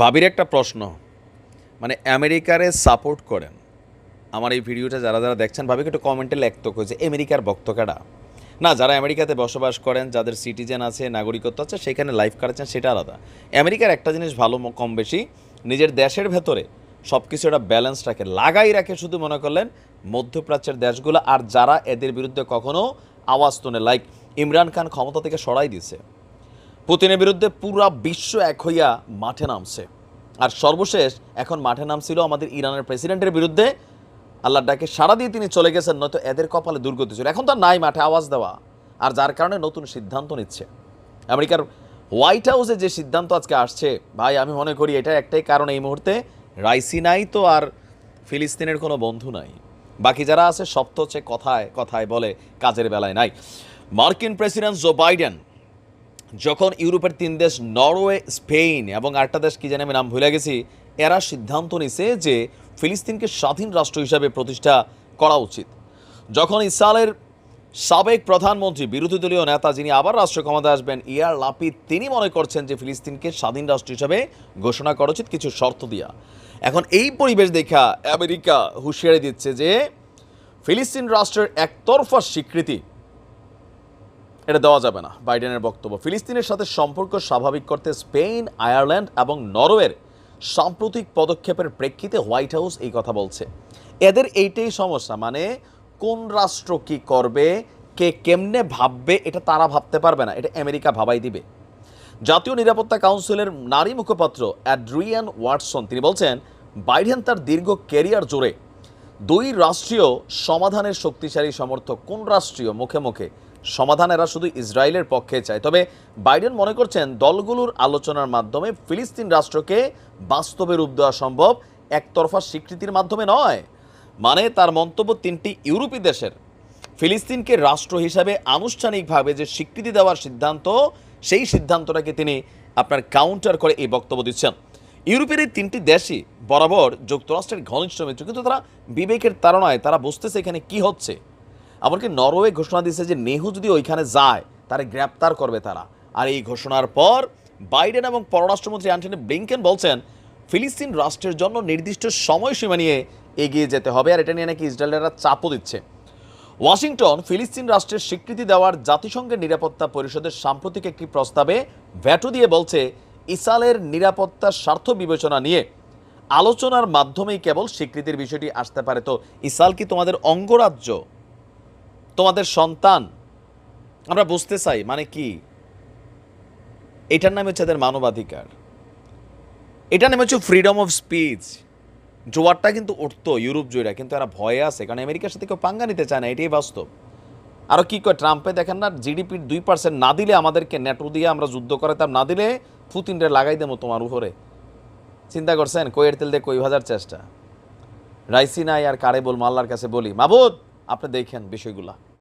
ভাবির একটা প্রশ্ন মানে আমেরিকারে সাপোর্ট করেন। আমার এই ভিডিওটা যারা যারা দেখছেন ভাবিকে একটু কমেন্টে লেখতো যে, আমেরিকার ভক্তকারা না, যারা আমেরিকাতে বসবাস করেন, যাদের সিটিজেন আছে, নাগরিকত্ব আছে, সেখানে লাইফ কাটাচ্ছেন, সেটা আলাদা। আমেরিকার একটা জিনিস ভালো কম বেশি, নিজের দেশের ভেতরে সব কিছু একটা ব্যালেন্স রাখে, লাগাই রাখে শুধু মনে করলেন মধ্যপ্রাচ্যের দেশগুলো, আর যারা এদের বিরুদ্ধে কখনো আওয়াজ তোনে লাইক ইমরান খান ক্ষমতা থেকে সরাই দিছে পুতিনের বিরুদ্ধে পুরা বিশ্ব এক হইয়া মাঠে নামছে। আর সর্বশেষ এখন মাঠে নামছিল আমাদের ইরানের প্রেসিডেন্টের বিরুদ্ধে। আল্লাহর ডাকে সারা দিয়ে তিনি চলে গেছেন, নয়তো এদের কপালে দুর্গতি ছিল। এখন তো নাই মাঠে, আওয়াজ দেওয়া। আর যার কারণে নতুন সিদ্ধান্ত নিচ্ছে। আমেরিকার হোয়াইট হাউসে যে সিদ্ধান্ত আজকে আসছে, ভাই, আমি মনে করি এটা একটাই কারণ এই মুহূর্তে। রাইসি নাই তো আর ফিলিস্তিনের কোনো বন্ধু নাই। বাকি যারা আছে সব তো হচ্ছে কথায় কথায় বলে, কাজের বেলায় নাই। মার্কিন প্রেসিডেন্ট জো বাইডেন যখন ইউরোপের তিন দেশ, নরওয়ে, স্পেন এবং আরেকটা দেশ কি জানি আমি নাম ভুলে গেছি, এরা সিদ্ধান্ত নিছে যে ফিলিস্তিনকে স্বাধীন রাষ্ট্র হিসাবে প্রতিষ্ঠা করা উচিত। যখন ইসরায়েলের সাবেক প্রধানমন্ত্রী, বিরোধী দলীয় নেতা যিনি আবার রাষ্ট্র ক্ষমতায় আসবেন, ইয়ার লাপিদ তিনি মনে করছেন যে ফিলিস্তিনকে স্বাধীন রাষ্ট্র হিসাবে ঘোষণা করা উচিত কিছু শর্ত দিয়া। এখন এই পরিবেশ দেখা আমেরিকা হুঁশিয়ারি দিচ্ছে যে ফিলিস্তিন রাষ্ট্রের একতরফা স্বীকৃতি এটা দেওয়া যাবে না, বাইডেনের বক্তব্য। ফিলিস্তিনের সাথে সম্পর্ক স্বাভাবিক করতে স্পেন, আয়ারল্যান্ড এবং নরওয়ের সাম্প্রতিক পদক্ষেপের প্রেক্ষিতে হোয়াইট হাউস এই কথা বলছে। এদের এইটাই সমস্যা মানে কোন রাষ্ট্র কি করবে, কে কেমনে ভাববে, এটা তারা ভাবতে পারবে না, এটা আমেরিকা ভাবাই দিবে। জাতীয় নিরাপত্তা কাউন্সিলের নারী মুখপাত্র অ্যাড্রিয়ান ওয়াটসন, তিনি বলছেন, বাইডেন তার দীর্ঘ ক্যারিয়ার জোরে দুই রাষ্ট্রীয় সমাধানের শক্তিশালী সমর্থক কোন রাষ্ট্রীয় মুখে মুখে সমাধান এরা শুধু ইসরায়েলের পক্ষে চায়। তবে বাইডেন মনে করছেন দলগুলোর আলোচনার মাধ্যমে ফিলিস্তিন রাষ্ট্রকে বাস্তবে রূপ দেওয়া সম্ভব একতরফা স্বীকৃতির মাধ্যমে নয়। মানে তার মন্তব্য তিনটি ইউরোপী দেশের। ফিলিস্তিনকে রাষ্ট্র হিসাবে আনুষ্ঠানিকভাবে যে স্বীকৃতি দেওয়ার সিদ্ধান্ত, সেই সিদ্ধান্তটাকে তিনি আপনার কাউন্টার করে এই বক্তব্য দিচ্ছেন। ইউরোপের এই তিনটি দেশই বরাবর যুক্তরাষ্ট্রের ঘনিষ্ঠ মিত্র, কিন্তু তারা বিবেকের তাড়নায় তারা বুঝতেছে এখানে কি হচ্ছে। এমনকি নরওয়ে ঘোষণা দিয়েছে যে নেহু যদি ওইখানে যায়, তারে গ্রেপ্তার করবে তারা। আর এই ঘোষণার পর বাইডেন এবং পররাষ্ট্রমন্ত্রী অ্যান্টনি ব্লিংকেন বলছেন, ফিলিস্তিন রাষ্ট্রের জন্য নির্দিষ্ট সময়সীমা নিয়ে এগিয়ে যেতে হবে, আর এটা নিয়ে নাকি ইসরায়েলেরা চাপও দিচ্ছে। ওয়াশিংটন, ফিলিস্তিন রাষ্ট্রের স্বীকৃতি দেওয়ার জাতিসংঘের নিরাপত্তা পরিষদের সাম্প্রতিক একটি প্রস্তাবে ভ্যাটো দিয়ে বলছে, ইসরায়েলের নিরাপত্তার স্বার্থ বিবেচনা নিয়ে আলোচনার মাধ্যমেই কেবল স্বীকৃতির বিষয়টি আসতে পারে। তো ইসরায়েল কি তোমাদের অঙ্গরাজ্য তোমাদের সন্তান, আমরা বুঝতে চাই মানে কি? এটার নাম হচ্ছে তাদের মানবাধিকার। এটার নাম হচ্ছে ফ্রিডম অফ স্পিচ জোয়ারটা কিন্তু উঠতো, ইউরোপ জুড়ে, কিন্তু এরা ভয়ে আছে, কারণ আমেরিকার সাথে কেউ পাঙ্গা নিতে চায় না, এটাই বাস্তব। আরও কী কয়, ট্রাম্পে দেখেন না জিডিপির দুই পার্সেন্ট না দিলে আমাদেরকে নেটো দিয়ে আমরা যুদ্ধ করাতাম, না দিলে পুতিনরে লাগাই দেবো তোমার উপরে। চিন্তা করছেন? কইয়ের তেল দিয়ে কই ভাজার চেষ্টা? রাইসি নাই আর কারে বল মাল্লার কাছে বলি। মাবুদ, আপনি দেখেন বিষয়গুলা।